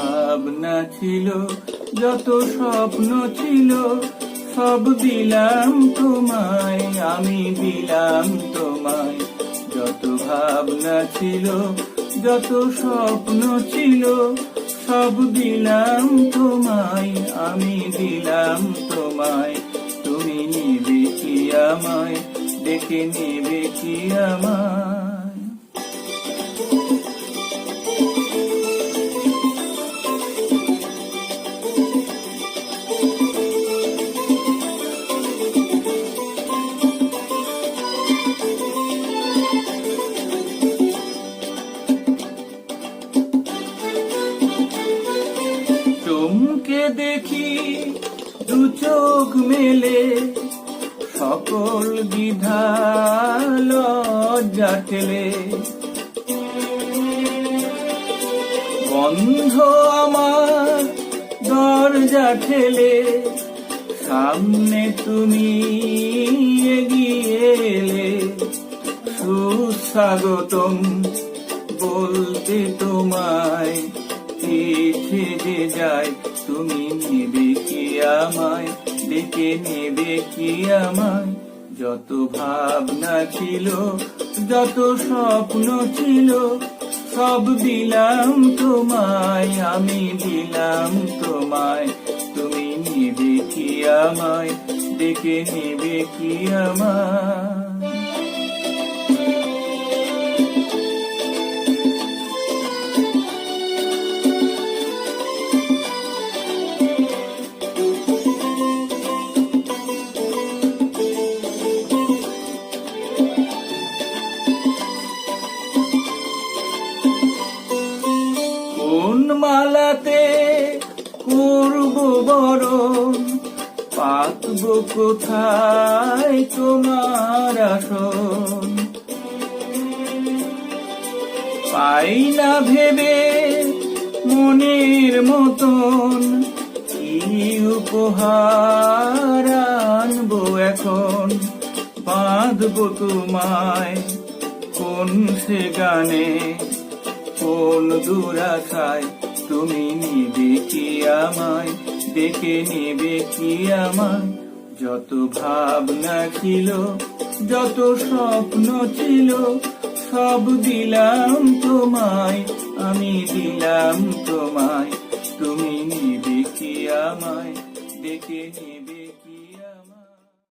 ভাবনা ছিল, যত স্বপ্ন ছিল, সব দিলাম তোমায়, আমি দিলাম তোমায়। যত ভাবনা ছিল, যত স্বপ্ন ছিল, সব দিলাম তোমায়, আমি দিলাম তোমায়। তুমি নিবে কি আমায় ডেকে নেবে কি আমায়। চমকে দেখি দু চোখ মেলে সকল বিধা লজ্জা বন্ধ আমার দরজা ঠেলে সামনে তুমি এগিয়ে এলে সুস্বাগতম বলতে তোমায় পিছে যে যায়, তুমি নেবে কি আমায়? ডেকে নেবে কি আমায়? যত ভাবনা ছিল, যত স্বপ্ন ছিল, সব দিলাম তোমায়, আমি দিলাম তোমায়। তুমি নেবে কি আমায়? ডেকে নেবে কি আমায়? মালাতে করব বরণ, পাতব কোথায় তোমার আসন? পাই না ভেবে মনের মতন কি উপহার আনব এখন? বাঁধবো তোমায় কোন সে গানে, কোন দুরাশায় তুমি নিবে কি আমায়? দেখে নেবে কি আমায়? যত ভাবনা ছিল, যত স্বপ্ন ছিল, সব দিলাম তোমায়, আমি দিলাম তোমায়। তুমি নিবে কি আমায়? দেখে নেবে